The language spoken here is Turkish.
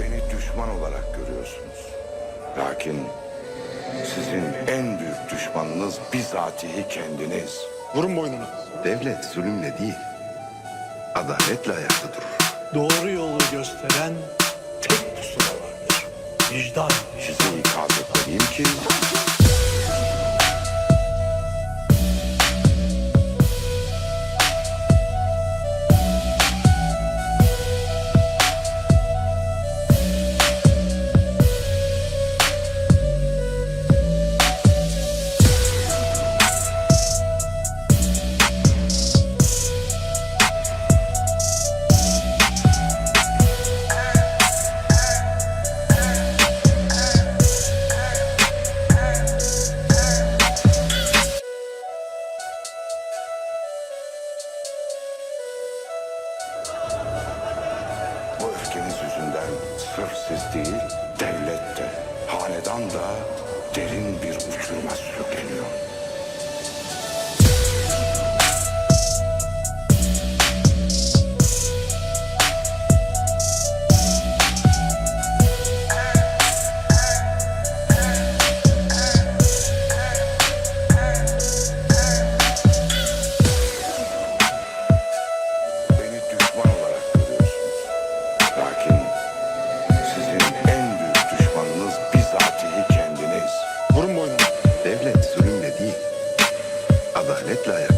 Beni düşman olarak görüyorsunuz. Lakin sizin en büyük düşmanınız bizatihi kendiniz. Vurun boynuna. Devlet zulümle değil, adaletle ayakta durur. Doğru yolu gösteren tek pusula vardır. Vicdan. Size ikaz etmeliyim ki yüzünden sırf siz değil, devlet de, hanedan da derin bir kendiniz. Vurun